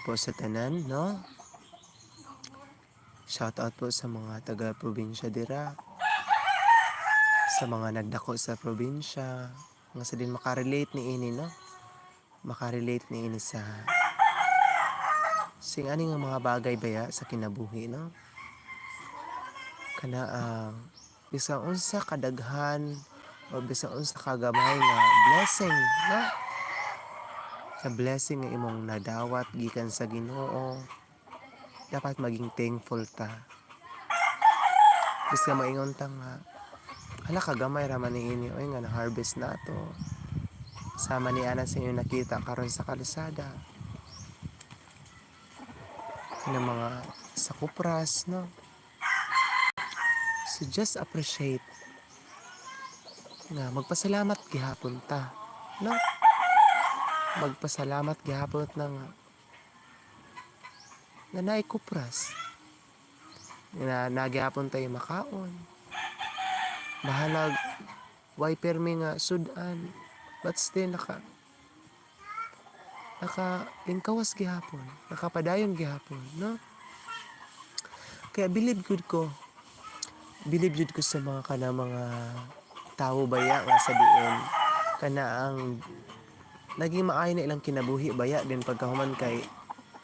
po sa tanan, no? Shout out po sa mga taga-probinsya dira. Sa mga nagdako sa probinsya. Nga sa din makarelate ni ini, no? Makarelate ni ini sa sing ani nga mga bagay baya sa kinabuhi, no? Kana ang bisang unsa kadaghan o bisang unsa kagamay nga blessing, no? Sa blessing nga imong nadawat gikan sa Ginoo dapat maging thankful ta. Bisa maingon ta nga, hala kagamay raman ni ini, oy nga na to. Sama ni ana sa inyo nakita karon sa kalsada. Ng mga sa kupras, no? So just appreciate nga magpasalamat gihapon ta, no? Magpasalamat gihapon na nga nga naay kupras. Na nagyapon tayo makaon. Bahalag way permi nga sudan. But still naka naka lingkawas gihapon. Nakapadayon gihapon, no? Kaya believe good ko. Believe good ko sa mga kana mga tao baya nga sa diin kana ang naging maayo na ilang kinabuhi baya din pagkahuman kay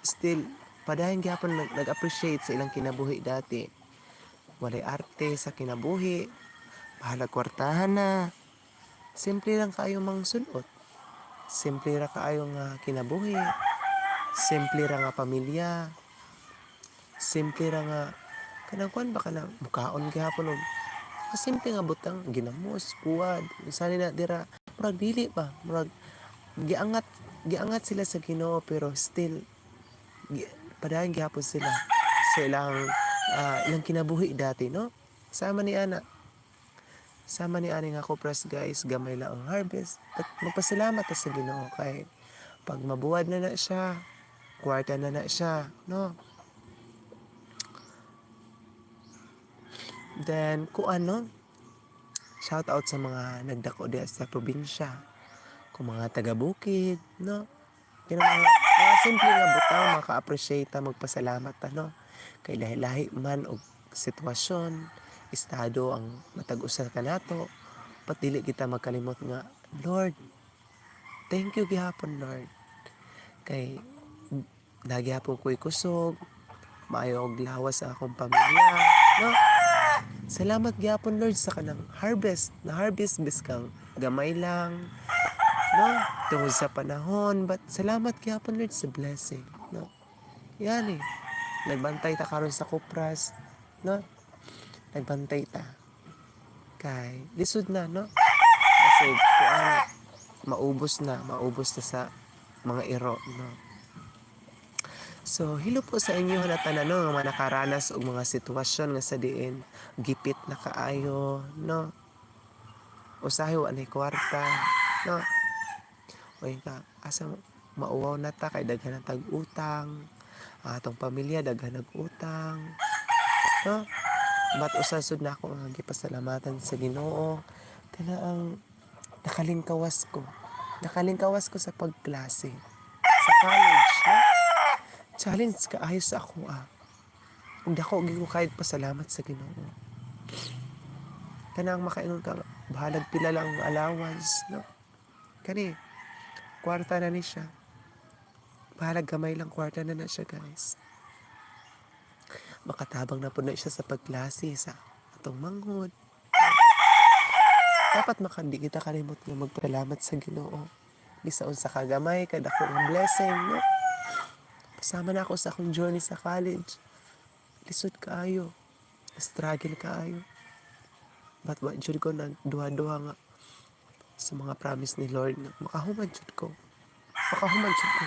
still padayon gyapon nag- nag-appreciate sa ilang kinabuhi dati. Walay arte sa kinabuhi bahala kwartahan na. Simple lang kayo mang sulot simple ra kaayo nga kinabuhi. Simple ra nga pamilya. Simple ra nga kanang kuan ba kanang mukaon gyapon og simple nga butang ginamos kuwad. Sani na dira murag dili ba? Murag giangat giangat sila sa Ginoo pero still gi, padayon gihapon sila. Sa ilang ah, ilang kinabuhi dati no? Sama ni ana. Sama ni ani nga kopras guys. Gamay lang ang harvest. At magpasalamat ta sa Ginoo kay pag mabuwad na na siya kwarta na na siya no? Then kung ano shout out sa mga nagdako diya sa probinsya kung mga taga-bukid no? Kaya mga, mga simple nga butang maka-appreciate magpasalamat ta no kay lahi-lahi man og sitwasyon estado ang matag-usa kanato pat dili kita magkalimot nga Lord thank you gihapon Lord. Kay nagyapon ko'y kusog maayo og lawas sa akong pamilya no? Salamat gyapon Lord sa kanang harvest na harvest biskang gamay lang no? Tungod sa panahon. But salamat gyapon Lord sa blessing no? Yan eh. Nagbantay ta karon sa kupras no? Nagbantay ta. Kay lisod na no? Kasi kuan maubos na maubos na sa mga iro no? So, hilo po sa inyo na tanan no, nga mga nakaranas og mga sitwasyon nga sa diin gipit na kaayo, no? Usahay wa nay kwarta, no? Oy ka, asa mauwaw na ta kay daghan. Ang atong pamilya daghan nag utang. No? But usasod na ako nga gipasalamatan sa Ginoo. Kana ang nakalingkawas ko. Nakalingkawas ko sa pagklase sa college, no? challenge ka ayos ako ah. Ug dako gyud ko kahit pasalamat sa Ginoo. Kanang makaingon ka bahalag pila lang ang allowance, no? Kani kwarta na ni siya. Bahalag gamay lang kwarta na na siya, guys. Makatabang na po na siya sa pagklase sa atong manghod. Dapat makandi kita kalimot nga magpalamat sa Ginoo. Bisaon sa kagamay, kadako ang blessing, no? Kasama na ako sa akong journey sa college. Lisod kaayo. Struggle kaayo. But what jud ko nagduha-duha nga sa mga promise ni Lord nga makahuman jud ko. Makahuman jud ko.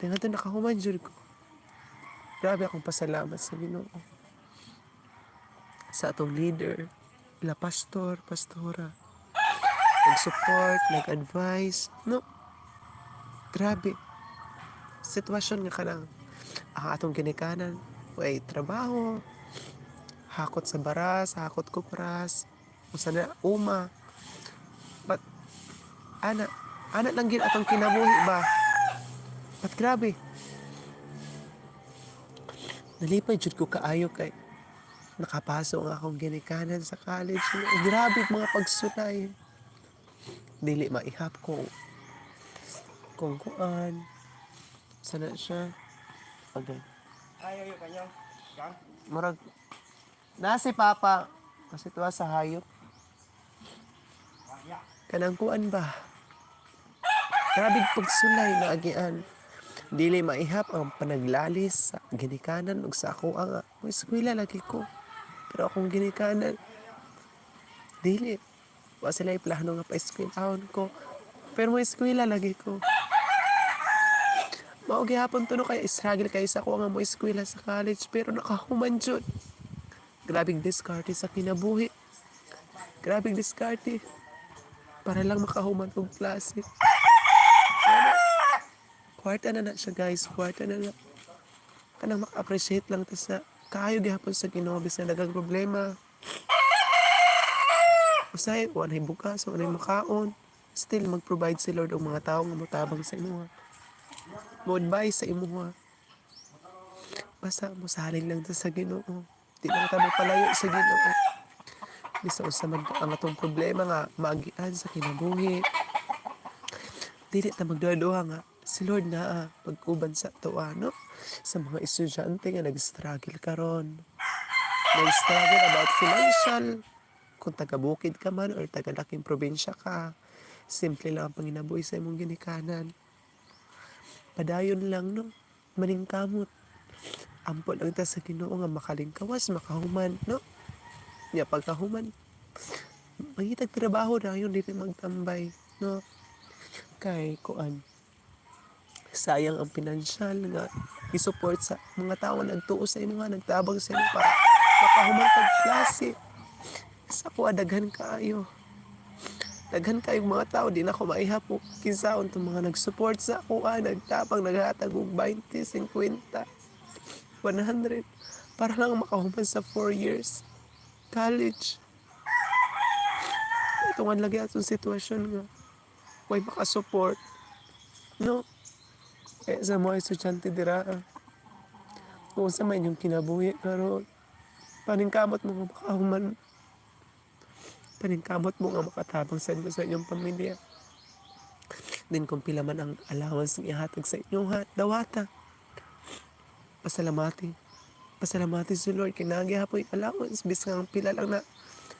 Tingnan nakahuman jud ko. Grabe akong pasalamat sa Ginoo. Sa atong leader, la pastor, pastora. Nag-support, nag-advise. No? Grabe sitwasyon nga kanang ang atong ginikanan way trabaho hakot sa baras hakot kupras usa na uma ana ana lang gid atong kinabuhi ba At grabe. Nalipay jud ko kaayo kay nakapasok nga akong ginikanan sa college. Grabe mga pagsulay. Dili maihap ko kung kuan. Sana siya. Okay. Ayaw kanyo. Gang. Murag na si Papa kasi tuwa sa hayop. Waya. Kanang kuan ba? Grabe pagsulay na agian. Dili maihap ang panaglalis sa ginikanan ug sa ako ang mo eskwela lagi ko. Pero akong ginikanan dili wa sila iplano nga pa eskwelahon ko. Pero mo eskwela lagi ko. Mao gihapon to no kay struggle kay sa ako nga mo eskwela sa college pero nakahuman jud. Grabing diskarte sa kinabuhi. Grabing diskarte. Para lang makahuman og klase. Kwarta na na siya guys, kwarta na na. Kanang maka-appreciate lang ta sa kayo gihapon sa Ginoo bisan daghang problema. Usay, wala bukas, wala makaon. Still, mag-provide si Lord og mga tao nga motabang sa imo. Mo advice sa imo. ha. Basta mo salig lang ta sa Ginoo. Di lang ta palayo sa Ginoo. Bisa usa man ang atong problema nga maagian sa kinabuhi. Dili ta magduha nga si Lord na ah, pag-uban sa tuwa, no? Sa mga estudyante nga nag-struggle karon. Nag-struggle about financial. Kung taga-bukid ka man or taga-laking probinsya ka, simple lang ang panginabuhi sa imong ginikanan. Padayon lang, no? Maningkamot. Ampo lang ta sa Ginoo nga makalingkawas, makahuman, no? Nya pagkahuman, mangitag trabaho na yun, dili magtambay, no? Kay, kuan, sayang ang pinansyal nga. I-support sa mga tao nagtuo sa imo nga nagtabang sa imo para makahuman kag klase. Sa ko daghan kaayo. Daghan kayong mga tao di na ko maihap og kinsaon tong mga nag-support sa ako ah, nagtabang naghatag og 20 50 100 para lang makahuman sa 4 years. College. Ito nga lagi atong sitwasyon nga. Way makasupport. No kaya sa mga estudyante dira, ah, kung sa may inyong kinabuhi, pero paningkamot mo makahuman. Paningkamot mo nga makatabang sa inyo sa inyong pamilya. Din kung pila man ang allowance ng ihatag sa inyong ha, dawata. Pasalamati. Pasalamati sa Lord. Kinagi hapon yung allowance. Bis nga ang pila lang na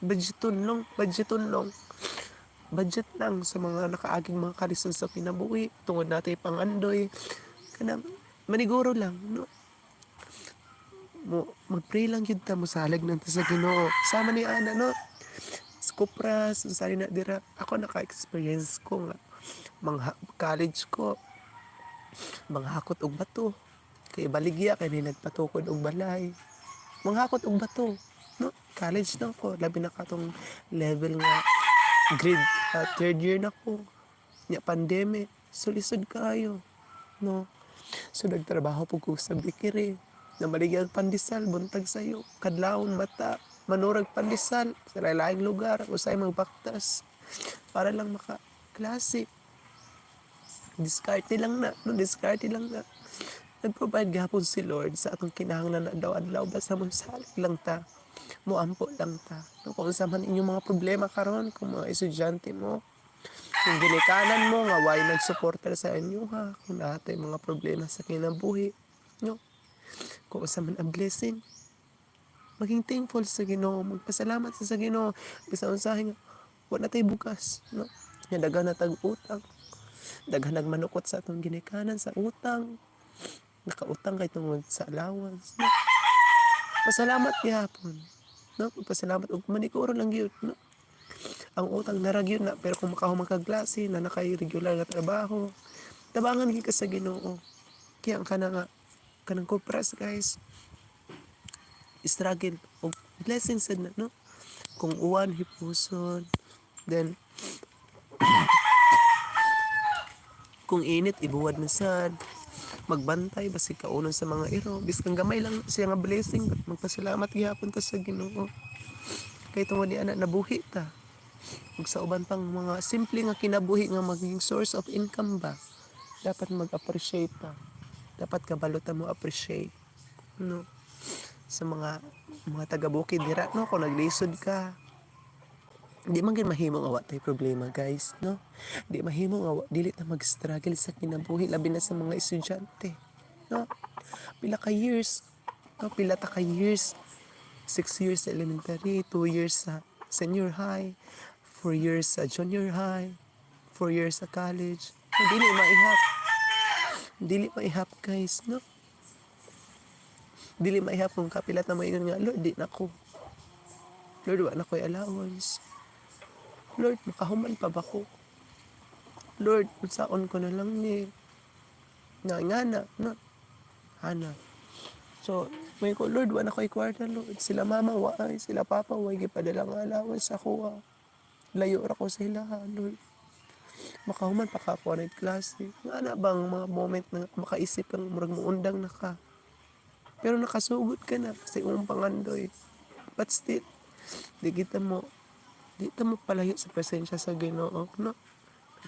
budgeton lang. Budgeton lang budget lang sa mga nakaaging mga kalisod sa pinabuhi tungod natin pangandoy. Kana maniguro lang no? Mo magpray lang yun ta mo salag nang ta sa Ginoo. Sama ni ana no? Skupras sari na dira ako naka-experience ko nga. Mga college ko. Manghakot og bato. Kay baligya kay ni nagpatukod og balay. Manghakot og bato no? College na ko labi na katong level nga grade uh, third year na ko nya pandemic. So lisod kayo no? So nagtrabaho po ko sa bikiri. Na maligyan pandesal buntag sayo. Kadlawon mata manurag pandesal sa lain lugar. Usay magbaktas para lang maka klase discarte lang na no? Discarte lang na. Nag-provide gapon si Lord sa atong kinahanglan na daw adlaw basta mo lang ta mo ampo lang ta. No, kung sa man inyong mga problema karon kung mga estudyante mo kung ginikanan mo nga why nagsuporta sa inyo ha? Kung natay mga problema sa kinabuhi no kung sa man ang blessing. Maging thankful sa Ginoo. Magpasalamat sa sa Ginoo. Bisan unsahay nga wala tay bukas no? Nya daghan na utang daghan nagmanukot sa atong ginikanan sa utang. Nakautang kay tungod sa allowance no? Pasalamat gihapon. No pasalamat. Og manikuro lang gyud no? Ang utang na gyud na pero kung makahuman kag klase na nakay regular nga trabaho tabangan gyud ka sa Ginoo. Kaya ang kana nga kanang kupras guys struggle og blessing sad na no? Kung uwan hipuson then kung init ibuwad na sad magbantay basi kaunon sa mga iro? Biskang gamay lang siya nga blessing magpasalamat gihapon ta sa Ginoo. Kay tungod ni anak nabuhi ta. Ug sa uban pang mga simple nga kinabuhi nga maging source of income ba? Dapat mag-appreciate ta. Dapat kabalutan mo appreciate. No? Sa mga mga taga bukid dira no? Kung naglisod ka di man gid mahimo nga wa tay problema guys no? Di mahimo nga wa- dili ta mag-struggle sa kinabuhi labi na sa mga estudyante no? Pila ka years no? Pila ta ka years six years sa elementary two years sa senior high four years sa junior high four years sa college. No, dili maihap. Dili maihap guys no? Dili maihap kung kapilat na maingon nga Lord di na ko. Lord wa na ko'y allowance Lord makahuman pa ba ko Lord unsaon ko na lang ni nga nga na no ana so may ko Lord wa na ko'y kwarta Lord sila mama wa sila papa wa gipadala nga allowance ako ah. layo ra ko sila ha Lord makahuman pa ka ako ng klase. Nga na bang mga moment na makaisip kang murag muundang na ka. Pero nakasugod ka na kasi umong pangandoy. But still, di kita mo, di kita mo palayo sa presensya sa ginoo. No?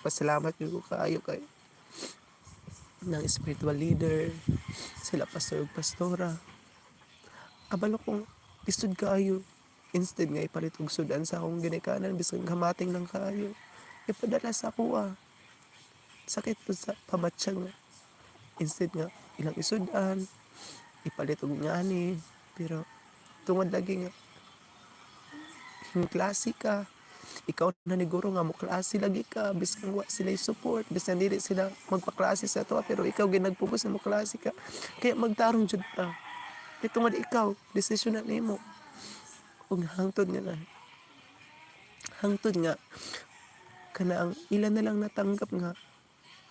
Pasalamat ko kaayo kay ng spiritual leader, sila pastor ug pastora. Kabalo kong istud kaayo. Instead nga ipalit og sudan sa akong ginikanan bisag hamating ng kaayo ipadala sa kuha. Sakit po sa pamatsyag nga. Instead nga, ilang isudan, ipalit og ngani, pero tungod lagi nga, klase ka, ikaw na ni guro nga mo klase lagi ka, biskan wa sila support, biskan dili sila magpaklase sa to, pero ikaw ginagpugos na mo klase ka. Kaya magtarong jud ta. Kaya tungod ikaw, desisyon na nimo. Ug hangtod nga na. Hangtod nga, kana ang ilan na lang natanggap nga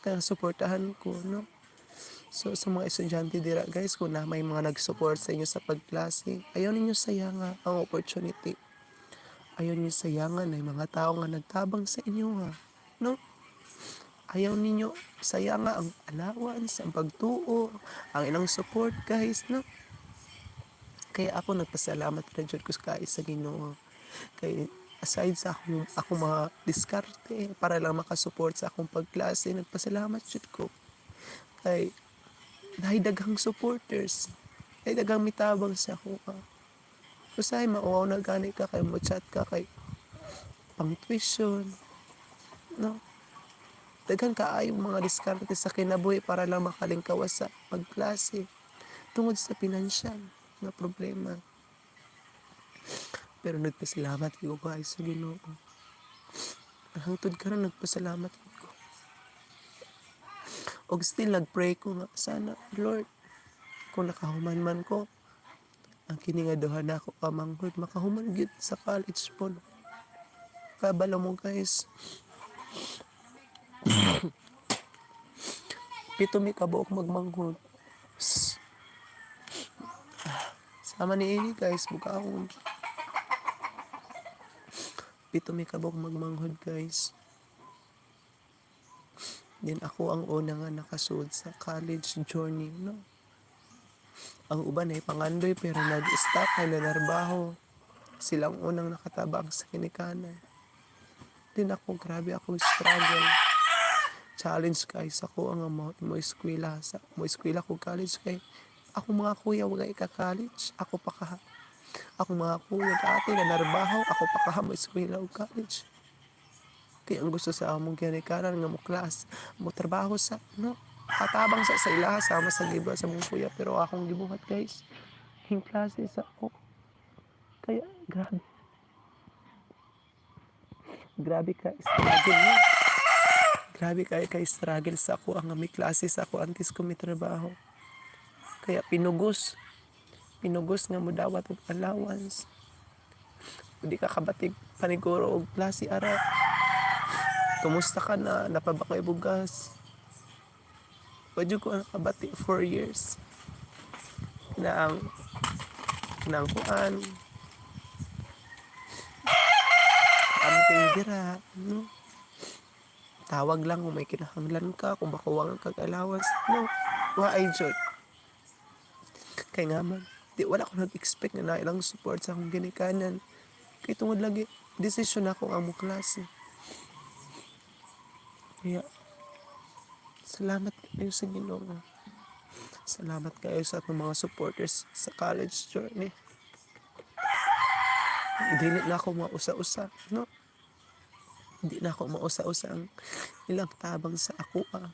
kaya suportahan ko no so sa mga estudyante dira guys kung na may mga nag-support sa inyo sa pagklase ayaw ninyo sayangan ang opportunity ayaw ninyo sayangan ay mga tao nga nagtabang sa inyo ha no ayaw ninyo sayangan ang allowance ang pagtuo ang ilang support guys no kaya ako nagpasalamat na dyan ko sa sa Ginoo kay aside sa akong, akong mga diskarte para lang makasupport sa akong pagklase, nagpasalamat jud ko. Kay dahil daghang supporters, dahil daghang mitabang sa ako. ka. Usahay, mauwaw na gani ka, kay mo chat ka, kay pang tuition, no? Daghan kaayong mga diskarte sa kinabuhi para lang makalingkawas sa pagklase tungod sa pinansyal na problema. Pero nagpasalamat ko guys sa Ginoo. Hangtod ka rin nagpasalamat ko. Og still nagpray ko nga sana Lord kung nakahuman man ko ang kini nga duha na ako pamanghod makahuman sa college po. Kabalo mo guys. Pito mi kabuok magmanghod. Sama ni Eli guys, buka akong pito may kabok magmanghod guys. Then ako ang una nga nakasud sa college journey, no? Ang uban ay pangandoy pero nag-stop na nanarbaho. Silang unang nakatabang sa kinikanan. Then ako, grabe ako struggle. Challenge guys, ako ang mo, mo eskwela sa mo eskwela ko college kay ako mga kuya wag ka college, ako pa ka ako mga kuya dati na narbaho, ako pa kahamo eskwela o college. Kaya ang gusto sa among ginikanan nga mo class, mo trabaho sa, no, katabang sa sa ilaha, sama sa libro sa mong kuya, pero akong gibuhat guys, hing klase sa ako. Kaya, grabe. Grabe ka, struggle mo. Grabe kay kay struggle sa ako, ang may klase sa ako, antes ko may trabaho. Kaya pinugos, pinugos nga mo dawat og allowance. Hindi ka kabatig paniguro og klase ara. Kumusta ka na? Napabakay bugas. Wadyo ko nakabati 4 years. Na ang na ang dira, no? Tawag lang kung may kinahanglan ka, kung makuwangan kag allowance. No, wa ay jud. Kaya nga man, di wala ko nag-expect na na ilang support sa akong ginikanan. Kaya tungod lagi, desisyon ako ang mo. Kaya, Salamat kayo sa Ginoo. Salamat kayo sa atong mga supporters sa college journey. Dili na ako mausa-usa, no? Hindi na ako mausa-usa ang ilang tabang sa ako, ah.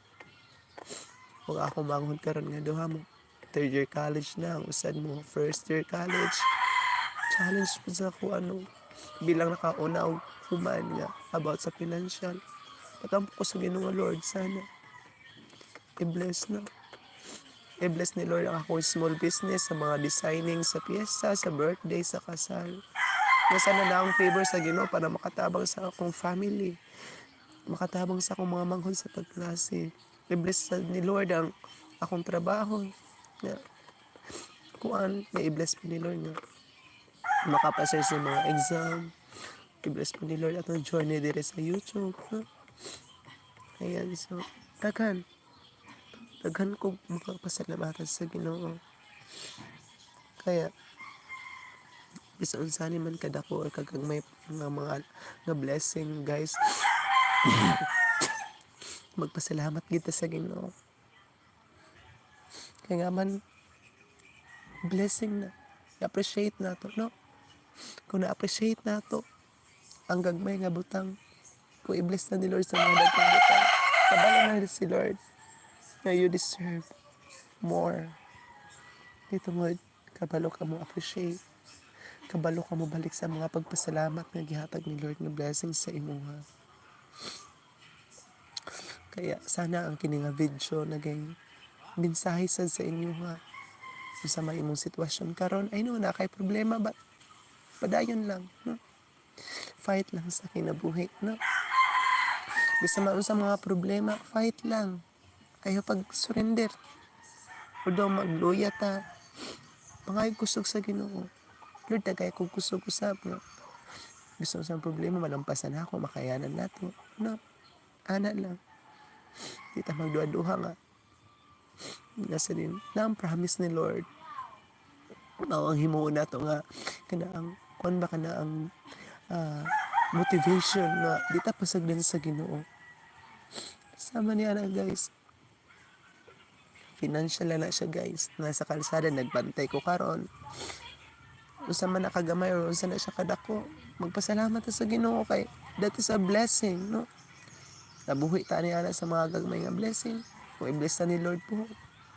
Huwag ako manghod karon nga duha mo. Third year college na, ang usad mo, first year college. Challenge po sa ako, ano, bilang nakauna og human nga about sa financial. Pagampo ko sa Ginoo Lord, sana i-bless na. I-bless ni Lord ang akong small business sa mga designing sa piyesta, sa birthday, sa kasal. Na na ang favor sa Ginoo para makatabang sa akong family. Makatabang sa akong mga manghod sa pagklase. I-bless ni Lord ang akong trabaho. Na, kuan, na i-bless po ni Lord nga makapasar sa mga exam. I-bless po ni Lord atong journey dire sa YouTube. No? Ayan, so, daghan. Daghan ko makapasalamatan sa Ginoo. Kaya, bisan unsa ni man kadako or kagang may nga mga nga blessing, guys. Magpasalamat kita sa Ginoo. Kaya nga man, blessing na. I-appreciate na to, no? Kung na-appreciate na to, ang gagmay nga butang, kung i-bless na ni Lord sa mga dagkang butang, kabalo na si Lord na you deserve more. Dito mo, kabalo ka mo appreciate. Kabalo ka mo balik sa mga pagpasalamat nga gihatag ni Lord nga blessings sa imuha. Kaya sana ang kini nga video naging mensahe sad sa inyo ha. Sa may imong sitwasyon karon ay no na kay problema ba padayon lang no fight lang sa kinabuhi no bisa man sa mga problema fight lang ayaw pag surrender o magluya ta. Pangayog kusog sa Ginoo. Lord tagay kong kusog usab no? Gusto sa problema malampasan ako makayanan nato. No ana lang. Di ta magduha-duha nga. Nasa din na ang promise ni Lord. Mao ang himuon nato nga kana ang kuan ba kana ang ah, motivation nga di ta sa Ginoo. Sama niya na guys financial na na siya guys. Nasa kalsada nagbantay ko karon. Unsa man nakagamay or unsa na siya kadako. Magpasalamat sa Ginoo kay that is a blessing no? Nabuhi ta niya na sa mga gagmay nga blessing. Kung i-bless ni Lord po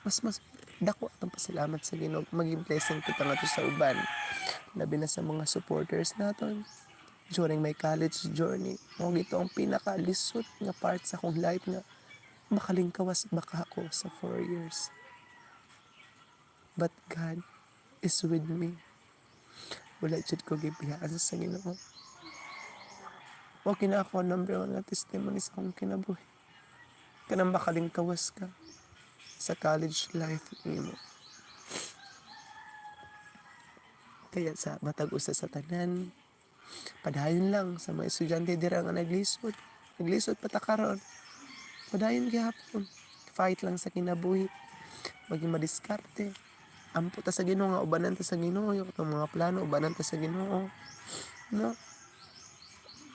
mas mas dako atong pasalamat sa Ginoo. Maging blessing kita nga to sa uban. Labi na sa mga supporters naton. During my college journey mo gito ang pinakalisod nga part sa akong life nga makalingkawas baka ako sa four years but God is with me wala jud ko gibiyaan sa Ginoo Okay na ako number one nga testimony sa akong kinabuhi. Kanang makalingkawas ka sa college life nimo. Kaya sa matag usa sa tanan, padayon lang sa mga estudyante dira nga naglisod. Naglisod pa ta karon. Padayon gyapon. Fight lang sa kinabuhi. Maging madiskarte. Ampo ta sa Ginoo nga ubanan ta sa Ginoo, yung mga plano ubanan ta sa Ginoo. No?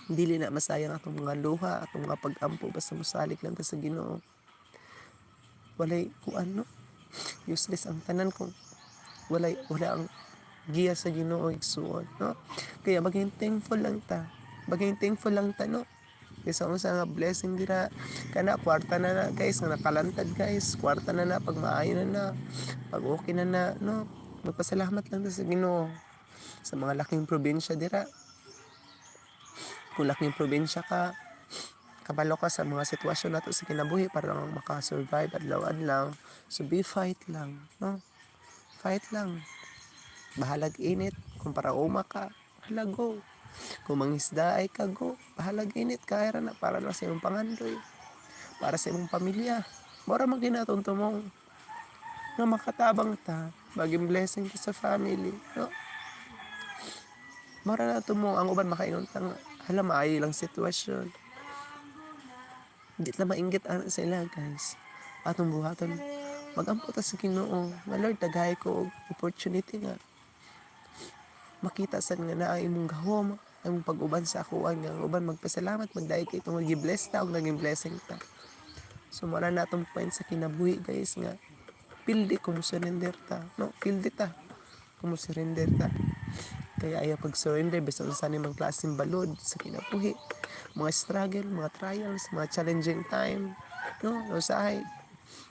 dili na masayang atong mga luha atong mga pag-ampo basta musalik lang ta sa Ginoo walay kung ano useless ang tanan kung walay wala ang giya sa Ginoo igsuon no kaya maging thankful lang ta maging thankful lang ta no Kaysa unsa nga blessing dira kana kwarta na na guys nga nakalantad guys kwarta na na pag maayo na na pag okay na na no magpasalamat lang ta sa Ginoo sa mga laking probinsya dira kung laking probinsya ka, kabalo ka sa mga sitwasyon nato sa kinabuhi para lang makasurvive adlaw lang. So be fight lang, no? Fight lang. Bahalag init, kung para uma ka, hala go. Kung mangisda ay ka go, bahalag init, kaya ra na para lang sa imong pangandoy. Para sa imong pamilya. Mora man ginaton tumong nga makatabang ta, maging blessing ka sa family, no? Mara na tumo ang uban makaingon ta nga hala maayo lang sitwasyon. Hindi na mainggit ana sila guys. Atong buhaton magampo ta sa Ginoo. Nga Lord daghay ko opportunity nga makita sad nga naa imong gahom ang pag-uban sa ako ang uban magpasalamat magdayeg kay tungod gi-bless ta og naging blessing ta. So mara na atong point sa kinabuhi guys nga pildi kung surrender ta. No, pildi ta. Kung surrender ta. Kaya ayaw pag surrender basta sa nimang klaseng balod sa kinabuhi. Mga struggle, mga trials, mga challenging time. No, no sahay.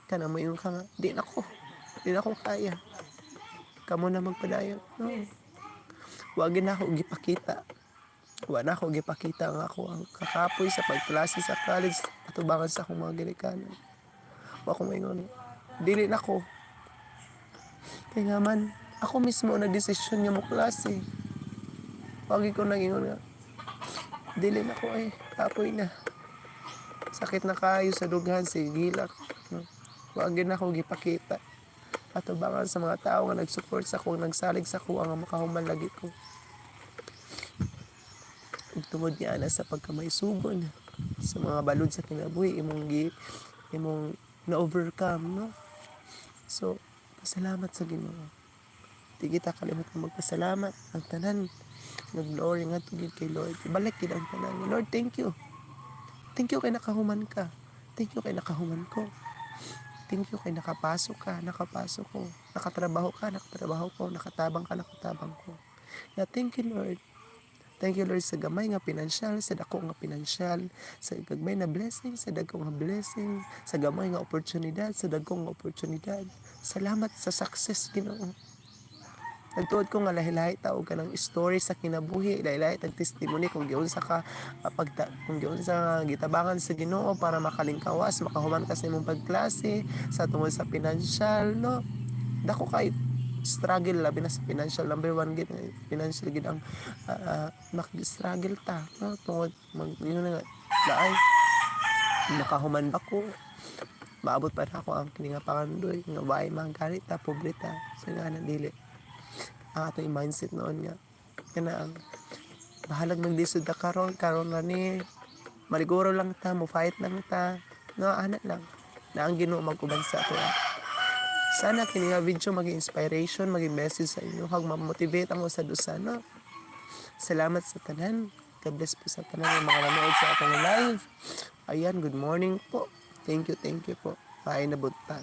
Kana mo yung ka di na ko. Di na ko kaya. Kamo na magpadayon. No. Wagin na ako gipakita. Wa na ako gipakita nga ako ang kakapoy sa pagklase sa college atubangan sa akong mga ginikanan. Wa ko maingon. Dili na ko. Kaya nga man, ako mismo na desisyon nga mo klase. Wagi ko nangingon nga. Dili na ko ay kapoy na. Sakit na kayo sa dughan sa gilak. No? Wagi na ako gipakita. Atubangan sa mga tao nga nag-support sa ako, nagsalig sa ako ang makahuman lagi ko tungod niya na sa pagkamaisugon sa mga balod sa kinabuhi imong gi imong na-overcome no? So pasalamat sa Ginoo. Di kita kalimutan magpasalamat. Ang tanan nag-glory nga tugid kay Lord. Ibalik gid ang tanan Lord thank you. Thank you kay nakahuman ka. Thank you kay nakahuman ko thank you kay nakapasok ka nakapasok ko nakatrabaho ka nakatrabaho ko nakatabang ka nakatabang ko yeah, thank you Lord Thank you Lord sa gamay nga pinansyal, sa dako nga pinansyal, sa gagmay na blessing, sa dako nga blessing, sa gamay nga oportunidad, sa dako nga oportunidad. Salamat sa success Ginoo. Nagtuod ko nga lahi-lahi tao ka ng story sa kinabuhi, lahi-lahi testimony kung giun sa ka ah, pagta, kung giun sa gitabangan sa Ginoo para makalingkawas, makahuman ka sa imong pagklase, sa tungod sa pinansyal, no? Dako kay struggle labi na sa financial number one gid financial gid ang uh, mag-struggle ta no? Tungod mag yun na laay nakahuman ba ko? Maabot pa na ako ang kini nga pangandoy nga waay mga ta pobre ta sa nga na dili ato mindset noon nga kana ang bahalag maglisod ta karon karon na ni maliguro lang ta mo fight lang ta no ana lang na ang Ginoo magkuban sa ato sana kini nga video maging inspiration, maging message sa inyo, hag ma-motivate ang usad usa no. Salamat sa tanan. God bless po sa tanan ng mga nanood sa atong live. Ayan, good morning po. Thank you, thank you po. Paay na butan.